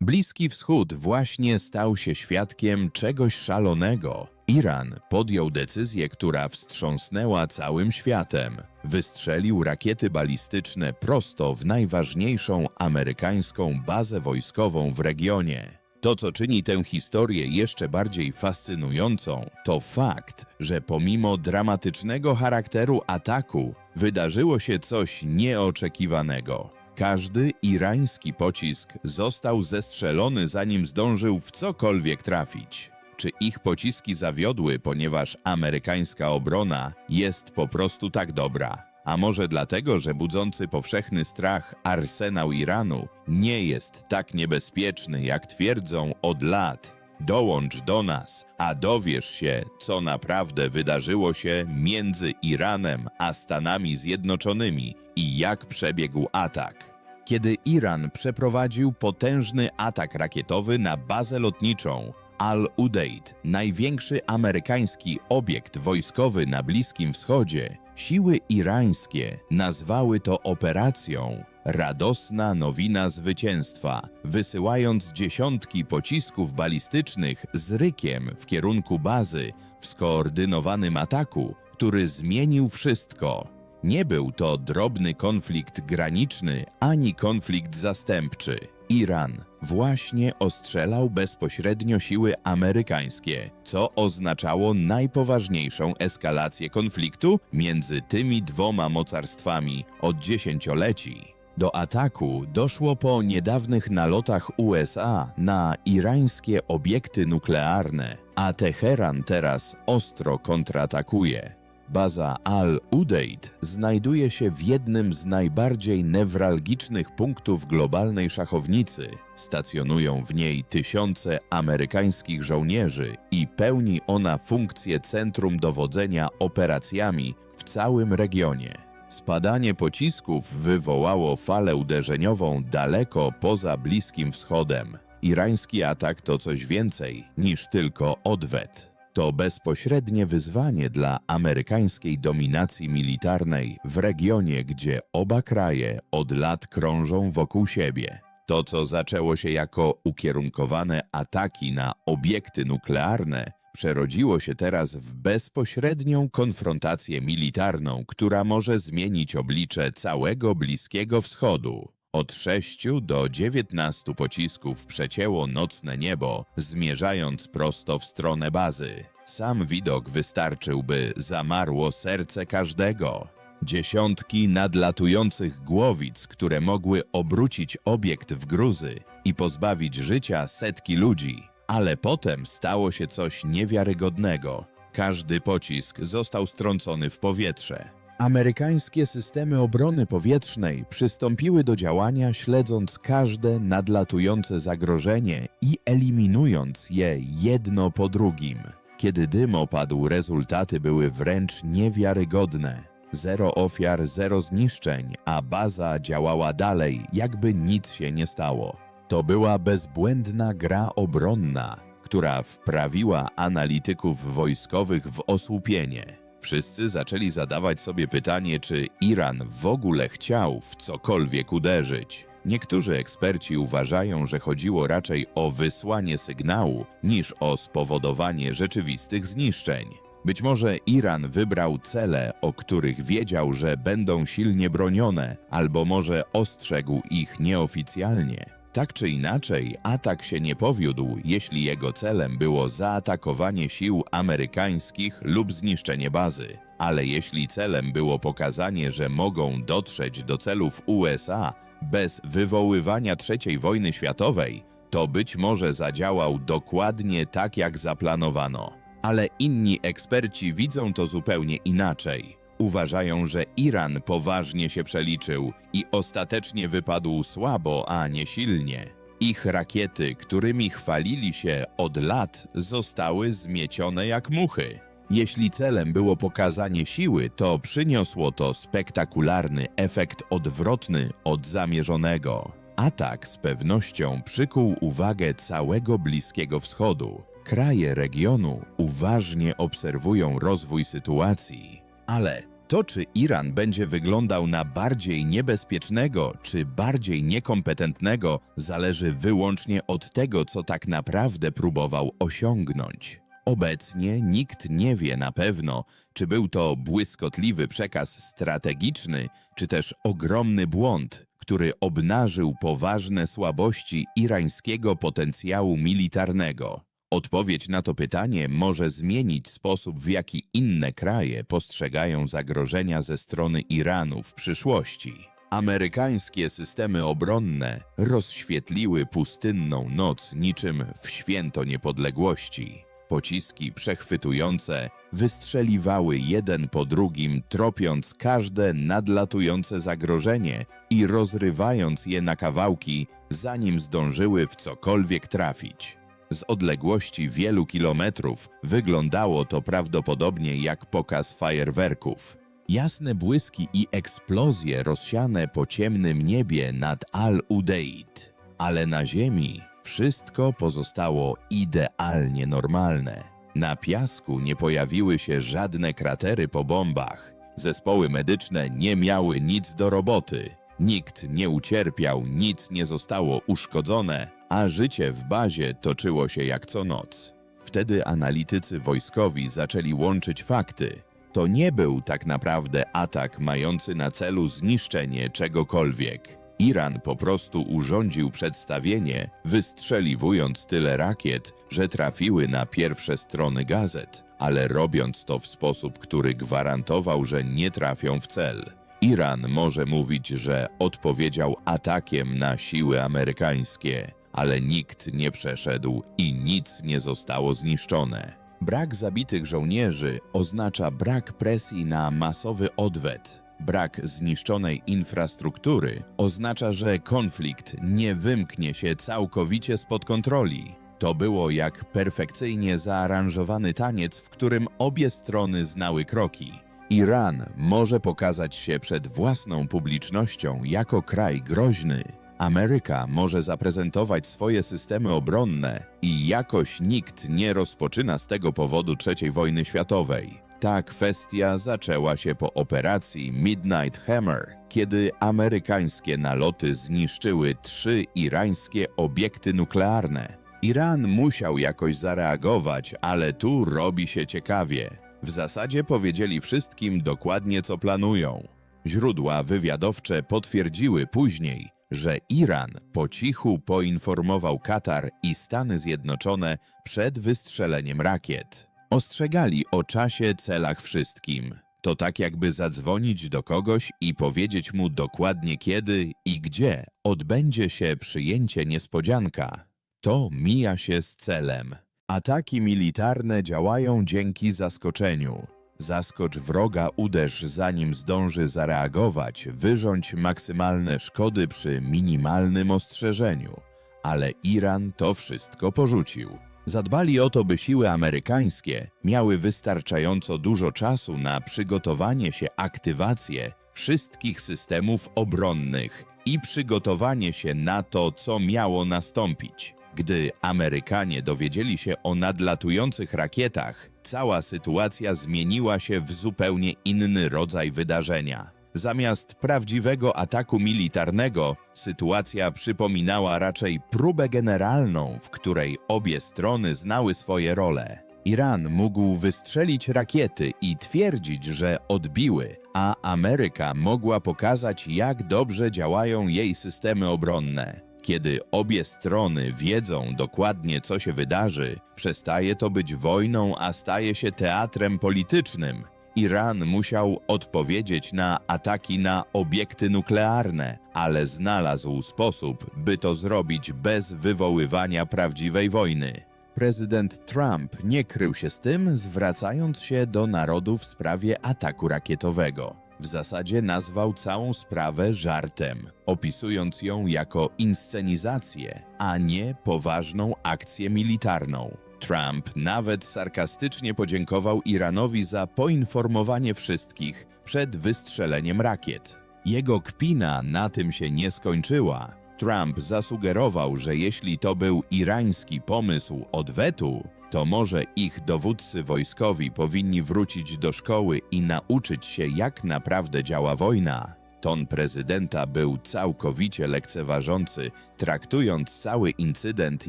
Bliski Wschód właśnie stał się świadkiem czegoś szalonego. Iran podjął decyzję, która wstrząsnęła całym światem. Wystrzelił rakiety balistyczne prosto w najważniejszą amerykańską bazę wojskową w regionie. To, co czyni tę historię jeszcze bardziej fascynującą, to fakt, że pomimo dramatycznego charakteru ataku wydarzyło się coś nieoczekiwanego. Każdy irański pocisk został zestrzelony, zanim zdążył w cokolwiek trafić. Czy ich pociski zawiodły, ponieważ amerykańska obrona jest po prostu tak dobra? A może dlatego, że budzący powszechny strach arsenał Iranu nie jest tak niebezpieczny, jak twierdzą od lat? Dołącz do nas, a dowiesz się, co naprawdę wydarzyło się między Iranem a Stanami Zjednoczonymi i jak przebiegł atak. Kiedy Iran przeprowadził potężny atak rakietowy na bazę lotniczą Al-Udeid, największy amerykański obiekt wojskowy na Bliskim Wschodzie, siły irańskie nazwały to operacją Radosna nowina zwycięstwa, wysyłając dziesiątki pocisków balistycznych z rykiem w kierunku bazy w skoordynowanym ataku, który zmienił wszystko. Nie był to drobny konflikt graniczny ani konflikt zastępczy. Iran właśnie ostrzelał bezpośrednio siły amerykańskie, co oznaczało najpoważniejszą eskalację konfliktu między tymi dwoma mocarstwami od dziesięcioleci. Do ataku doszło po niedawnych nalotach USA na irańskie obiekty nuklearne, a Teheran teraz ostro kontratakuje. Baza Al-Udeid znajduje się w jednym z najbardziej newralgicznych punktów globalnej szachownicy. Stacjonują w niej tysiące amerykańskich żołnierzy i pełni ona funkcję centrum dowodzenia operacjami w całym regionie. Spadanie pocisków wywołało falę uderzeniową daleko poza Bliskim Wschodem. Irański atak to coś więcej niż tylko odwet. To bezpośrednie wyzwanie dla amerykańskiej dominacji militarnej w regionie, gdzie oba kraje od lat krążą wokół siebie. To, co zaczęło się jako ukierunkowane ataki na obiekty nuklearne, przerodziło się teraz w bezpośrednią konfrontację militarną, która może zmienić oblicze całego Bliskiego Wschodu. Od 6 do 19 pocisków przecięło nocne niebo, zmierzając prosto w stronę bazy. Sam widok wystarczyłby, zamarło serce każdego. Dziesiątki nadlatujących głowic, które mogły obrócić obiekt w gruzy i pozbawić życia setki ludzi. Ale potem stało się coś niewiarygodnego. Każdy pocisk został strącony w powietrze. Amerykańskie systemy obrony powietrznej przystąpiły do działania, śledząc każde nadlatujące zagrożenie i eliminując je jedno po drugim. Kiedy dym opadł, rezultaty były wręcz niewiarygodne. Zero ofiar, zero zniszczeń, a baza działała dalej, jakby nic się nie stało. To była bezbłędna gra obronna, która wprawiła analityków wojskowych w osłupienie. Wszyscy zaczęli zadawać sobie pytanie, czy Iran w ogóle chciał w cokolwiek uderzyć. Niektórzy eksperci uważają, że chodziło raczej o wysłanie sygnału niż o spowodowanie rzeczywistych zniszczeń. Być może Iran wybrał cele, o których wiedział, że będą silnie bronione, albo może ostrzegł ich nieoficjalnie. Tak czy inaczej, atak się nie powiódł, jeśli jego celem było zaatakowanie sił amerykańskich lub zniszczenie bazy. Ale jeśli celem było pokazanie, że mogą dotrzeć do celów USA bez wywoływania III wojny światowej, to być może zadziałał dokładnie tak, jak zaplanowano. Ale inni eksperci widzą to zupełnie inaczej. Uważają, że Iran poważnie się przeliczył i ostatecznie wypadł słabo, a nie silnie. Ich rakiety, którymi chwalili się od lat, zostały zmiecione jak muchy. Jeśli celem było pokazanie siły, to przyniosło to spektakularny efekt odwrotny od zamierzonego. Atak z pewnością przykuł uwagę całego Bliskiego Wschodu. Kraje regionu uważnie obserwują rozwój sytuacji. Ale To, czy Iran będzie wyglądał na bardziej niebezpiecznego czy bardziej niekompetentnego, zależy wyłącznie od tego, co tak naprawdę próbował osiągnąć. Obecnie nikt nie wie na pewno, czy był to błyskotliwy przekaz strategiczny, czy też ogromny błąd, który obnażył poważne słabości irańskiego potencjału militarnego. Odpowiedź na to pytanie może zmienić sposób, w jaki inne kraje postrzegają zagrożenia ze strony Iranu w przyszłości. Amerykańskie systemy obronne rozświetliły pustynną noc niczym w święto niepodległości. Pociski przechwytujące wystrzeliwały jeden po drugim, tropiąc każde nadlatujące zagrożenie i rozrywając je na kawałki, zanim zdążyły w cokolwiek trafić. Z odległości wielu kilometrów wyglądało to prawdopodobnie jak pokaz fajerwerków. Jasne błyski i eksplozje rozsiane po ciemnym niebie nad Al-Udeid, ale na ziemi wszystko pozostało idealnie normalne. Na piasku nie pojawiły się żadne kratery po bombach. Zespoły medyczne nie miały nic do roboty. Nikt nie ucierpiał, nic nie zostało uszkodzone, a życie w bazie toczyło się jak co noc. Wtedy analitycy wojskowi zaczęli łączyć fakty. To nie był tak naprawdę atak mający na celu zniszczenie czegokolwiek. Iran po prostu urządził przedstawienie, wystrzeliwując tyle rakiet, że trafiły na pierwsze strony gazet, ale robiąc to w sposób, który gwarantował, że nie trafią w cel. Iran może mówić, że odpowiedział atakiem na siły amerykańskie, ale nikt nie przeszedł i nic nie zostało zniszczone. Brak zabitych żołnierzy oznacza brak presji na masowy odwet. Brak zniszczonej infrastruktury oznacza, że konflikt nie wymknie się całkowicie spod kontroli. To było jak perfekcyjnie zaaranżowany taniec, w którym obie strony znały kroki. Iran może pokazać się przed własną publicznością jako kraj groźny. Ameryka może zaprezentować swoje systemy obronne i jakoś nikt nie rozpoczyna z tego powodu III wojny światowej. Ta kwestia zaczęła się po operacji Midnight Hammer, kiedy amerykańskie naloty zniszczyły trzy irańskie obiekty nuklearne. Iran musiał jakoś zareagować, ale tu robi się ciekawie. W zasadzie powiedzieli wszystkim dokładnie co planują. Źródła wywiadowcze potwierdziły później, że Iran po cichu poinformował Katar i Stany Zjednoczone przed wystrzeleniem rakiet. Ostrzegali o czasie, celach, wszystkim. To tak jakby zadzwonić do kogoś i powiedzieć mu dokładnie kiedy i gdzie odbędzie się przyjęcie niespodzianka. To mija się z celem. Ataki militarne działają dzięki zaskoczeniu. Zaskocz wroga, uderz zanim zdąży zareagować, wyrządź maksymalne szkody przy minimalnym ostrzeżeniu. Ale Iran to wszystko porzucił. Zadbali o to, by siły amerykańskie miały wystarczająco dużo czasu na przygotowanie się, aktywację wszystkich systemów obronnych i przygotowanie się na to, co miało nastąpić. Gdy Amerykanie dowiedzieli się o nadlatujących rakietach, cała sytuacja zmieniła się w zupełnie inny rodzaj wydarzenia. Zamiast prawdziwego ataku militarnego, sytuacja przypominała raczej próbę generalną, w której obie strony znały swoje role. Iran mógł wystrzelić rakiety i twierdzić, że odbiły, a Ameryka mogła pokazać, jak dobrze działają jej systemy obronne. Kiedy obie strony wiedzą dokładnie, co się wydarzy, przestaje to być wojną, a staje się teatrem politycznym. Iran musiał odpowiedzieć na ataki na obiekty nuklearne, ale znalazł sposób, by to zrobić bez wywoływania prawdziwej wojny. Prezydent Trump nie krył się z tym, zwracając się do narodu w sprawie ataku rakietowego. W zasadzie nazwał całą sprawę żartem, opisując ją jako inscenizację, a nie poważną akcję militarną. Trump nawet sarkastycznie podziękował Iranowi za poinformowanie wszystkich przed wystrzeleniem rakiet. Jego kpina na tym się nie skończyła. Trump zasugerował, że jeśli to był irański pomysł odwetu, To może ich dowódcy wojskowi powinni wrócić do szkoły i nauczyć się, jak naprawdę działa wojna. Ton prezydenta był całkowicie lekceważący, traktując cały incydent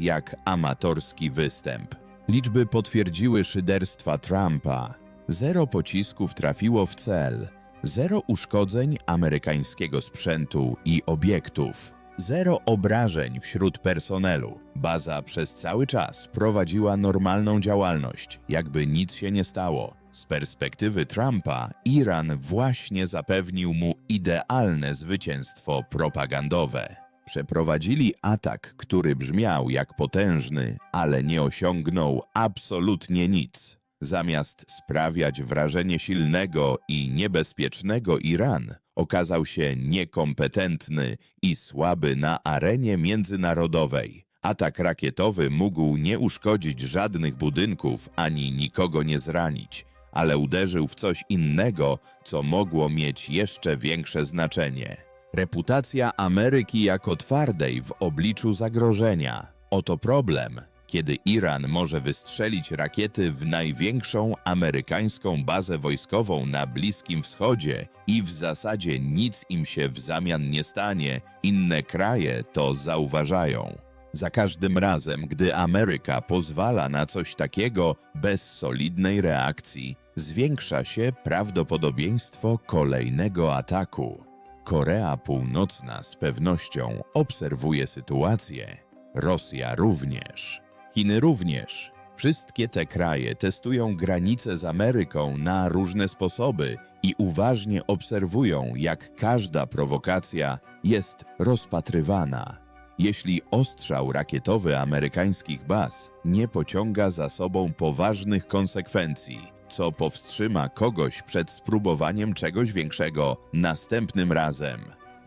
jak amatorski występ. Liczby potwierdziły szyderstwa Trumpa. Zero pocisków trafiło w cel, zero uszkodzeń amerykańskiego sprzętu i obiektów, zero obrażeń wśród personelu. Baza przez cały czas prowadziła normalną działalność, jakby nic się nie stało. Z perspektywy Trumpa, Iran właśnie zapewnił mu idealne zwycięstwo propagandowe. Przeprowadzili atak, który brzmiał jak potężny, ale nie osiągnął absolutnie nic. Zamiast sprawiać wrażenie silnego i niebezpiecznego Iran, okazał się niekompetentny i słaby na arenie międzynarodowej. Atak rakietowy mógł nie uszkodzić żadnych budynków ani nikogo nie zranić, ale uderzył w coś innego, co mogło mieć jeszcze większe znaczenie. Reputacja Ameryki jako twardej w obliczu zagrożenia. Oto problem, kiedy Iran może wystrzelić rakiety w największą amerykańską bazę wojskową na Bliskim Wschodzie i w zasadzie nic im się w zamian nie stanie, inne kraje to zauważają. Za każdym razem, gdy Ameryka pozwala na coś takiego bez solidnej reakcji, zwiększa się prawdopodobieństwo kolejnego ataku. Korea Północna z pewnością obserwuje sytuację. Rosja również. Chiny również. Wszystkie te kraje testują granice z Ameryką na różne sposoby i uważnie obserwują, jak każda prowokacja jest rozpatrywana. Jeśli ostrzał rakietowy amerykańskich baz nie pociąga za sobą poważnych konsekwencji, co powstrzyma kogoś przed spróbowaniem czegoś większego następnym razem,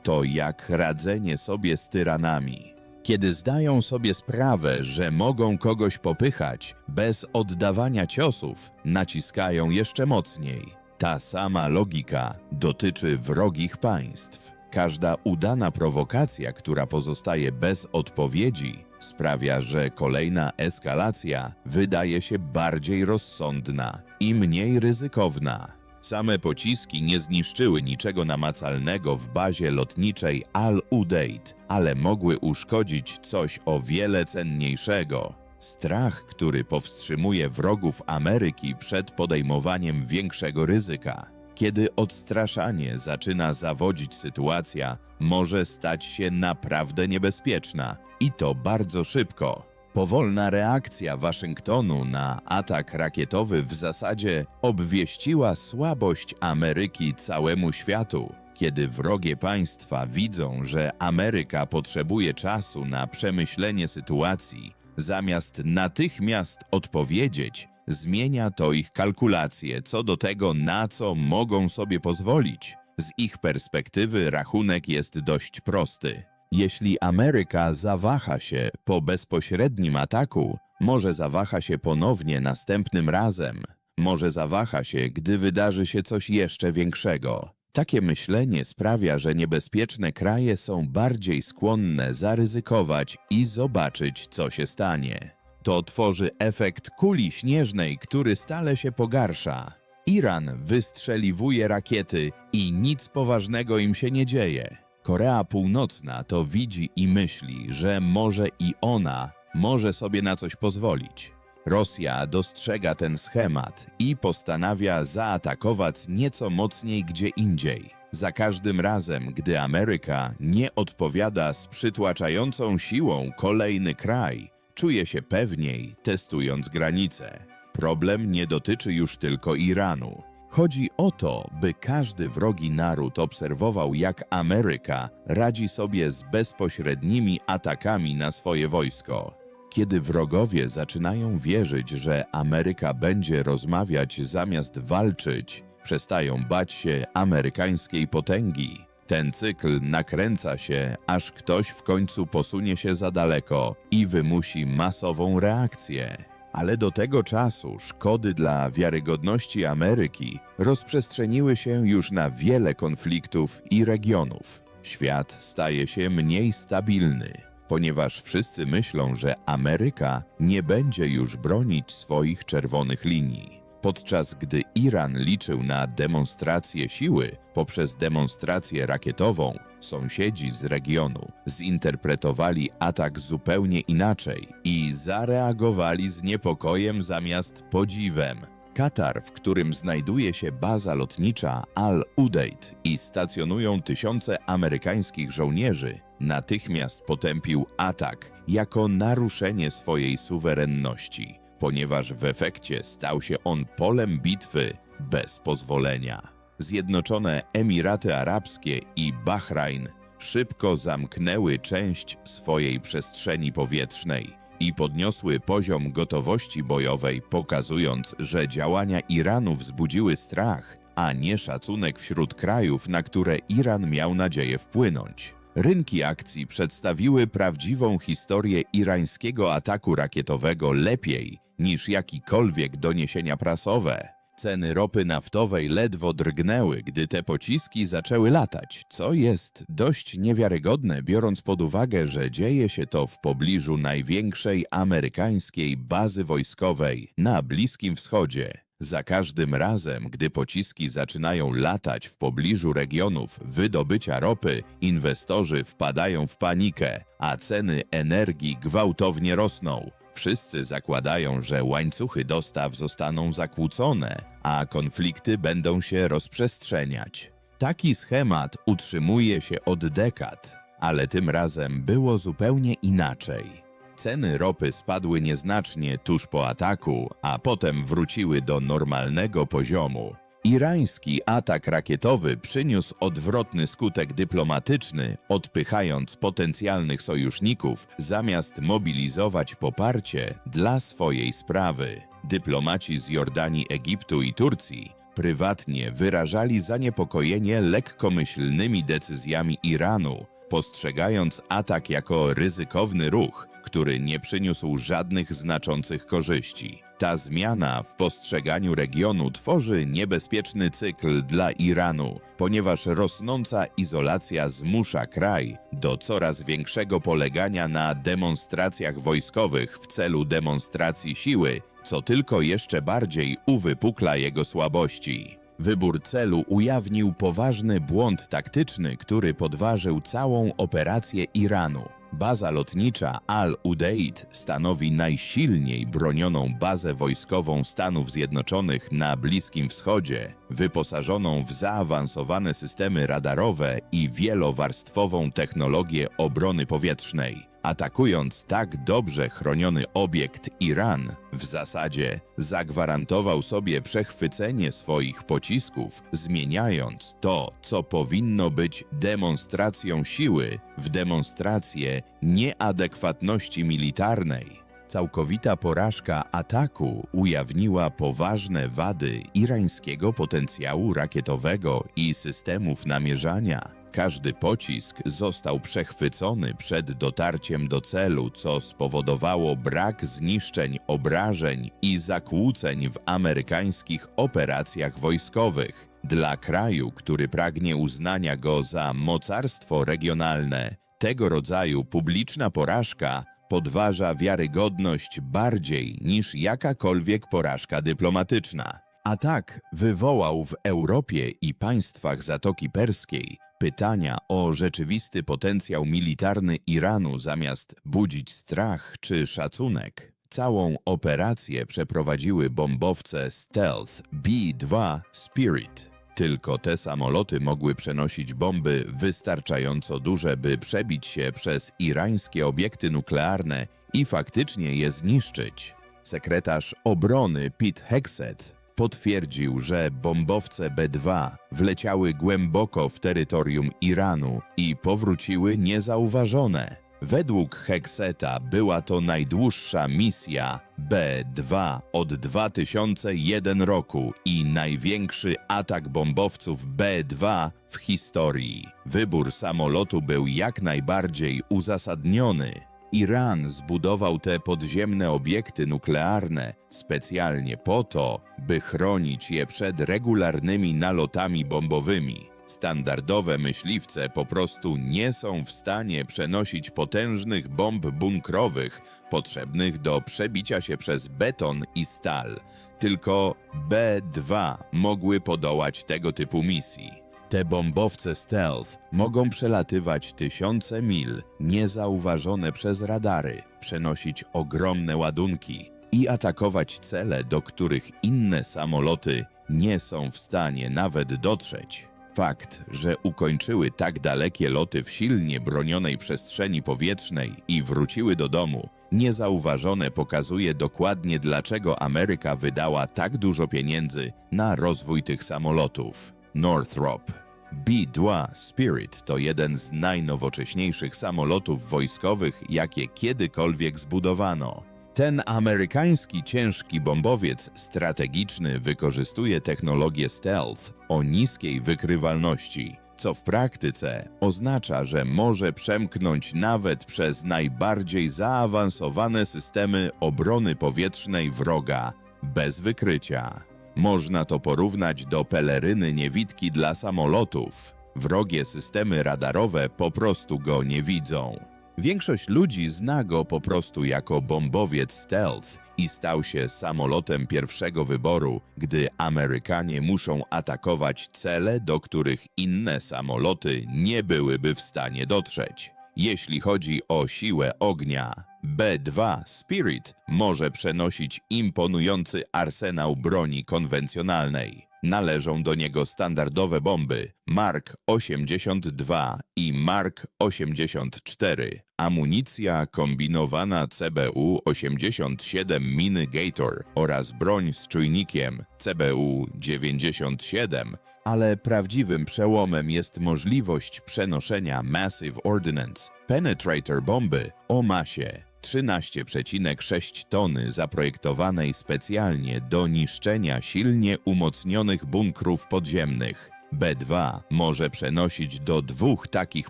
to jak radzenie sobie z tyranami. Kiedy zdają sobie sprawę, że mogą kogoś popychać bez oddawania ciosów, naciskają jeszcze mocniej. Ta sama logika dotyczy wrogich państw. Każda udana prowokacja, która pozostaje bez odpowiedzi, sprawia, że kolejna eskalacja wydaje się bardziej rozsądna i mniej ryzykowna. Same pociski nie zniszczyły niczego namacalnego w bazie lotniczej Al-Udeid, ale mogły uszkodzić coś o wiele cenniejszego. Strach, który powstrzymuje wrogów Ameryki przed podejmowaniem większego ryzyka. Kiedy odstraszanie zaczyna zawodzić sytuacja, może stać się naprawdę niebezpieczna i to bardzo szybko. Powolna reakcja Waszyngtonu na atak rakietowy w zasadzie obwieściła słabość Ameryki całemu światu. Kiedy wrogie państwa widzą, że Ameryka potrzebuje czasu na przemyślenie sytuacji, zamiast natychmiast odpowiedzieć, zmienia to ich kalkulacje co do tego, na co mogą sobie pozwolić. Z ich perspektywy rachunek jest dość prosty. Jeśli Ameryka zawaha się po bezpośrednim ataku, może zawaha się ponownie następnym razem. Może zawaha się, gdy wydarzy się coś jeszcze większego. Takie myślenie sprawia, że niebezpieczne kraje są bardziej skłonne zaryzykować i zobaczyć, co się stanie. To tworzy efekt kuli śnieżnej, który stale się pogarsza. Iran wystrzeliwuje rakiety i nic poważnego im się nie dzieje. Korea Północna to widzi i myśli, że może i ona może sobie na coś pozwolić. Rosja dostrzega ten schemat i postanawia zaatakować nieco mocniej gdzie indziej. Za każdym razem, gdy Ameryka nie odpowiada z przytłaczającą siłą kolejny kraj, czuje się pewniej, testując granice. Problem nie dotyczy już tylko Iranu. Chodzi o to, by każdy wrogi naród obserwował, jak Ameryka radzi sobie z bezpośrednimi atakami na swoje wojsko. Kiedy wrogowie zaczynają wierzyć, że Ameryka będzie rozmawiać zamiast walczyć, przestają bać się amerykańskiej potęgi. Ten cykl nakręca się, aż ktoś w końcu posunie się za daleko i wymusi masową reakcję. Ale do tego czasu szkody dla wiarygodności Ameryki rozprzestrzeniły się już na wiele konfliktów i regionów. Świat staje się mniej stabilny. ponieważ wszyscy myślą, że Ameryka nie będzie już bronić swoich czerwonych linii. Podczas gdy Iran liczył na demonstrację siły poprzez demonstrację rakietową, sąsiedzi z regionu zinterpretowali atak zupełnie inaczej i zareagowali z niepokojem zamiast podziwem. Katar, w którym znajduje się baza lotnicza Al-Udeid i stacjonują tysiące amerykańskich żołnierzy, natychmiast potępił atak jako naruszenie swojej suwerenności, ponieważ w efekcie stał się on polem bitwy bez pozwolenia. Zjednoczone Emiraty Arabskie i Bahrajn szybko zamknęły część swojej przestrzeni powietrznej i podniosły poziom gotowości bojowej, pokazując, że działania Iranu wzbudziły strach, a nie szacunek wśród krajów, na które Iran miał nadzieję wpłynąć. Rynki akcji przedstawiły prawdziwą historię irańskiego ataku rakietowego lepiej niż jakikolwiek doniesienia prasowe. Ceny ropy naftowej ledwo drgnęły, gdy te pociski zaczęły latać, co jest dość niewiarygodne, biorąc pod uwagę, że dzieje się to w pobliżu największej amerykańskiej bazy wojskowej na Bliskim Wschodzie. Za każdym razem, gdy pociski zaczynają latać w pobliżu regionów wydobycia ropy, inwestorzy wpadają w panikę, a ceny energii gwałtownie rosną. Wszyscy zakładają, że łańcuchy dostaw zostaną zakłócone, a konflikty będą się rozprzestrzeniać. Taki schemat utrzymuje się od dekad, ale tym razem było zupełnie inaczej. Ceny ropy spadły nieznacznie tuż po ataku, a potem wróciły do normalnego poziomu. Irański atak rakietowy przyniósł odwrotny skutek dyplomatyczny, odpychając potencjalnych sojuszników, zamiast mobilizować poparcie dla swojej sprawy. Dyplomaci z Jordanii, Egiptu i Turcji prywatnie wyrażali zaniepokojenie lekkomyślnymi decyzjami Iranu, postrzegając atak jako ryzykowny ruch, który nie przyniósł żadnych znaczących korzyści. Ta zmiana w postrzeganiu regionu tworzy niebezpieczny cykl dla Iranu, ponieważ rosnąca izolacja zmusza kraj do coraz większego polegania na demonstracjach wojskowych w celu demonstracji siły, co tylko jeszcze bardziej uwypukla jego słabości. Wybór celu ujawnił poważny błąd taktyczny, który podważył całą operację Iranu. Baza lotnicza Al-Udeid stanowi najsilniej bronioną bazę wojskową Stanów Zjednoczonych na Bliskim Wschodzie, wyposażoną w zaawansowane systemy radarowe i wielowarstwową technologię obrony powietrznej. Atakując tak dobrze chroniony obiekt Iran, w zasadzie zagwarantował sobie przechwycenie swoich pocisków, zmieniając to, co powinno być demonstracją siły, w demonstrację nieadekwatności militarnej. Całkowita porażka ataku ujawniła poważne wady irańskiego potencjału rakietowego i systemów namierzania. Każdy pocisk został przechwycony przed dotarciem do celu, co spowodowało brak zniszczeń, obrażeń i zakłóceń w amerykańskich operacjach wojskowych. Dla kraju, który pragnie uznania go za mocarstwo regionalne, tego rodzaju publiczna porażka podważa wiarygodność bardziej niż jakakolwiek porażka dyplomatyczna. Atak wywołał w Europie i państwach Zatoki Perskiej pytania o rzeczywisty potencjał militarny Iranu zamiast budzić strach czy szacunek. Całą operację przeprowadziły bombowce Stealth B-2 Spirit. Tylko te samoloty mogły przenosić bomby wystarczająco duże, by przebić się przez irańskie obiekty nuklearne i faktycznie je zniszczyć. Sekretarz obrony Pete Hegseth potwierdził, że bombowce B-2 wleciały głęboko w terytorium Iranu i powróciły niezauważone. Według Hekseta była to najdłuższa misja B-2 od 2001 roku i największy atak bombowców B-2 w historii. Wybór samolotu był jak najbardziej uzasadniony. Iran zbudował te podziemne obiekty nuklearne specjalnie po to, by chronić je przed regularnymi nalotami bombowymi. Standardowe myśliwce po prostu nie są w stanie przenosić potężnych bomb bunkrowych potrzebnych do przebicia się przez beton i stal. Tylko B-2 mogły podołać tego typu misji. Te bombowce stealth mogą przelatywać tysiące mil, niezauważone przez radary, przenosić ogromne ładunki i atakować cele, do których inne samoloty nie są w stanie nawet dotrzeć. Fakt, że ukończyły tak dalekie loty w silnie bronionej przestrzeni powietrznej i wróciły do domu, niezauważone pokazuje dokładnie dlaczego Ameryka wydała tak dużo pieniędzy na rozwój tych samolotów. Northrop B-2 Spirit to jeden z najnowocześniejszych samolotów wojskowych, jakie kiedykolwiek zbudowano. Ten amerykański ciężki bombowiec strategiczny wykorzystuje technologię stealth o niskiej wykrywalności, co w praktyce oznacza, że może przemknąć nawet przez najbardziej zaawansowane systemy obrony powietrznej wroga bez wykrycia. Można to porównać do peleryny niewidki dla samolotów. Wrogie systemy radarowe po prostu go nie widzą. Większość ludzi zna go po prostu jako bombowiec stealth i stał się samolotem pierwszego wyboru, gdy Amerykanie muszą atakować cele, do których inne samoloty nie byłyby w stanie dotrzeć. Jeśli chodzi o siłę ognia, B-2 Spirit może przenosić imponujący arsenał broni konwencjonalnej. Należą do niego standardowe bomby Mark 82 i Mark 84, amunicja kombinowana CBU-87 Mini Gator oraz broń z czujnikiem CBU-97, ale prawdziwym przełomem jest możliwość przenoszenia Massive Ordnance, Penetrator bomby o masie 13,6 tony zaprojektowanej specjalnie do niszczenia silnie umocnionych bunkrów podziemnych. B2 może przenosić do dwóch takich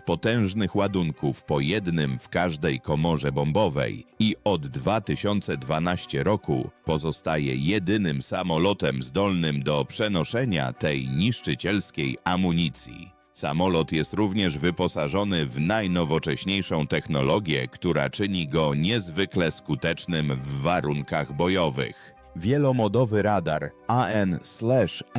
potężnych ładunków po jednym w każdej komorze bombowej i od 2012 roku pozostaje jedynym samolotem zdolnym do przenoszenia tej niszczycielskiej amunicji. Samolot jest również wyposażony w najnowocześniejszą technologię, która czyni go niezwykle skutecznym w warunkach bojowych. Wielomodowy radar AN/EPQ-100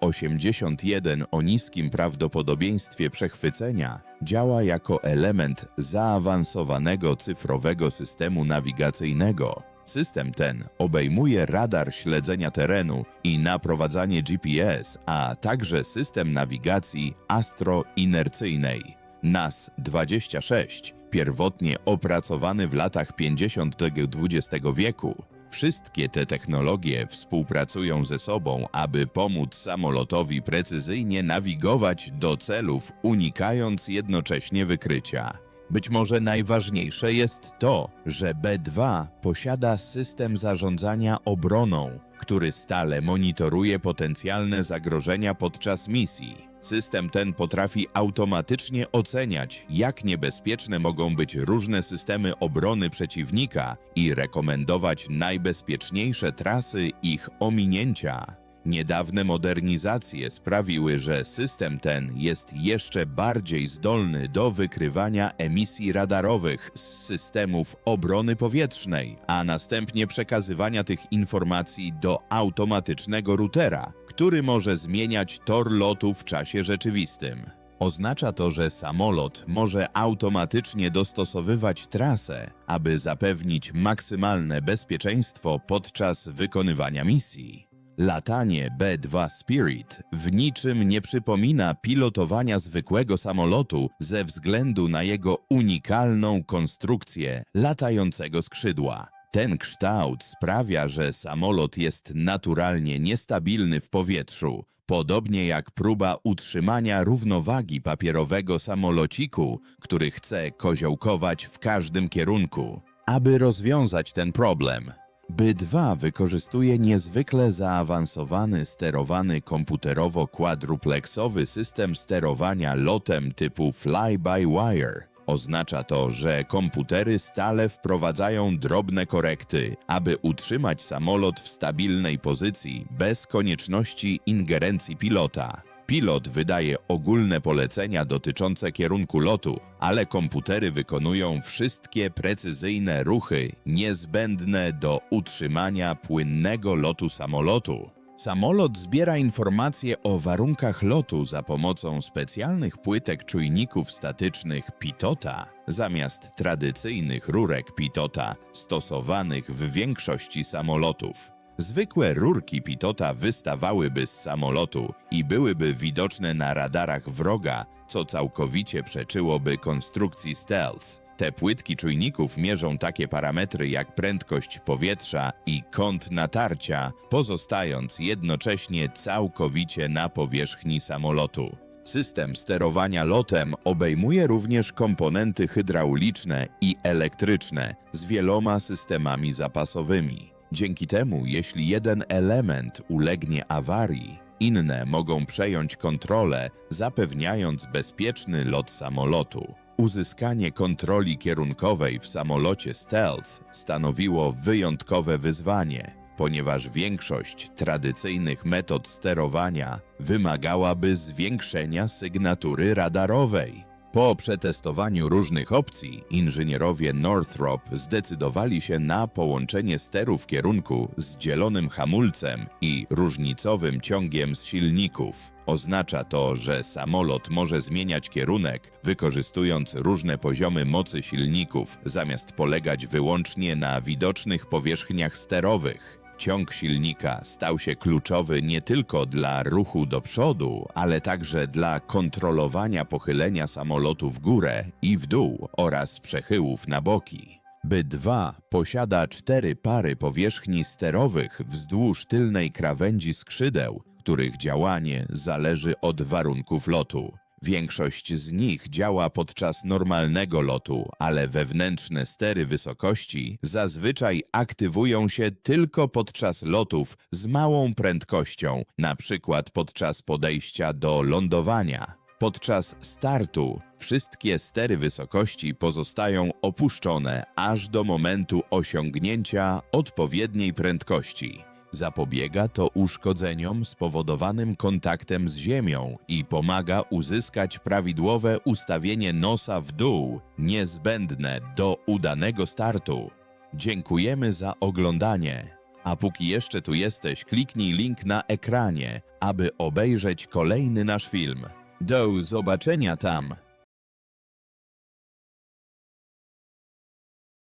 81 o niskim prawdopodobieństwie przechwycenia działa jako element zaawansowanego cyfrowego systemu nawigacyjnego. System ten obejmuje radar śledzenia terenu i naprowadzanie GPS, a także system nawigacji astroinercyjnej. NAS-26, pierwotnie opracowany w latach 50. XX wieku, Wszystkie te technologie współpracują ze sobą, aby pomóc samolotowi precyzyjnie nawigować do celów, unikając jednocześnie wykrycia. Być może najważniejsze jest to, że B2 posiada system zarządzania obroną, który stale monitoruje potencjalne zagrożenia podczas misji. System ten potrafi automatycznie oceniać, jak niebezpieczne mogą być różne systemy obrony przeciwnika i rekomendować najbezpieczniejsze trasy ich ominięcia. Niedawne modernizacje sprawiły, że system ten jest jeszcze bardziej zdolny do wykrywania emisji radarowych z systemów obrony powietrznej, a następnie przekazywania tych informacji do automatycznego routera, który może zmieniać tor lotu w czasie rzeczywistym. Oznacza to, że samolot może automatycznie dostosowywać trasę, aby zapewnić maksymalne bezpieczeństwo podczas wykonywania misji. Latanie B-2 Spirit w niczym nie przypomina pilotowania zwykłego samolotu ze względu na jego unikalną konstrukcję latającego skrzydła. Ten kształt sprawia, że samolot jest naturalnie niestabilny w powietrzu, podobnie jak próba utrzymania równowagi papierowego samolociku, który chce koziołkować w każdym kierunku. Aby rozwiązać ten problem, B2 wykorzystuje niezwykle zaawansowany, sterowany komputerowo-kwadrupleksowy system sterowania lotem typu fly-by-wire. Oznacza to, że komputery stale wprowadzają drobne korekty, aby utrzymać samolot w stabilnej pozycji bez konieczności ingerencji pilota. Pilot wydaje ogólne polecenia dotyczące kierunku lotu, ale komputery wykonują wszystkie precyzyjne ruchy niezbędne do utrzymania płynnego lotu samolotu. Samolot zbiera informacje o warunkach lotu za pomocą specjalnych płytek czujników statycznych Pitota zamiast tradycyjnych rurek Pitota stosowanych w większości samolotów. Zwykłe rurki Pitota wystawałyby z samolotu i byłyby widoczne na radarach wroga, co całkowicie przeczyłoby konstrukcji stealth. Te płytki czujników mierzą takie parametry jak prędkość powietrza i kąt natarcia, pozostając jednocześnie całkowicie na powierzchni samolotu. System sterowania lotem obejmuje również komponenty hydrauliczne i elektryczne z wieloma systemami zapasowymi. Dzięki temu, jeśli jeden element ulegnie awarii, inne mogą przejąć kontrolę, zapewniając bezpieczny lot samolotu. Uzyskanie kontroli kierunkowej w samolocie stealth stanowiło wyjątkowe wyzwanie, ponieważ większość tradycyjnych metod sterowania wymagałaby zwiększenia sygnatury radarowej. Po przetestowaniu różnych opcji, inżynierowie Northrop zdecydowali się na połączenie sterów kierunku z dzielonym hamulcem i różnicowym ciągiem z silników. Oznacza to, że samolot może zmieniać kierunek, wykorzystując różne poziomy mocy silników, zamiast polegać wyłącznie na widocznych powierzchniach sterowych. Ciąg silnika stał się kluczowy nie tylko dla ruchu do przodu, ale także dla kontrolowania pochylenia samolotu w górę i w dół oraz przechyłów na boki. B-2 posiada cztery pary powierzchni sterowych wzdłuż tylnej krawędzi skrzydeł, których działanie zależy od warunków lotu. Większość z nich działa podczas normalnego lotu, ale wewnętrzne stery wysokości zazwyczaj aktywują się tylko podczas lotów z małą prędkością, przykład podczas podejścia do lądowania. Podczas startu wszystkie stery wysokości pozostają opuszczone aż do momentu osiągnięcia odpowiedniej prędkości. Zapobiega to uszkodzeniom spowodowanym kontaktem z ziemią i pomaga uzyskać prawidłowe ustawienie nosa w dół, niezbędne do udanego startu. Dziękujemy za oglądanie. A póki jeszcze tu jesteś, kliknij link na ekranie, aby obejrzeć kolejny nasz film. Do zobaczenia tam!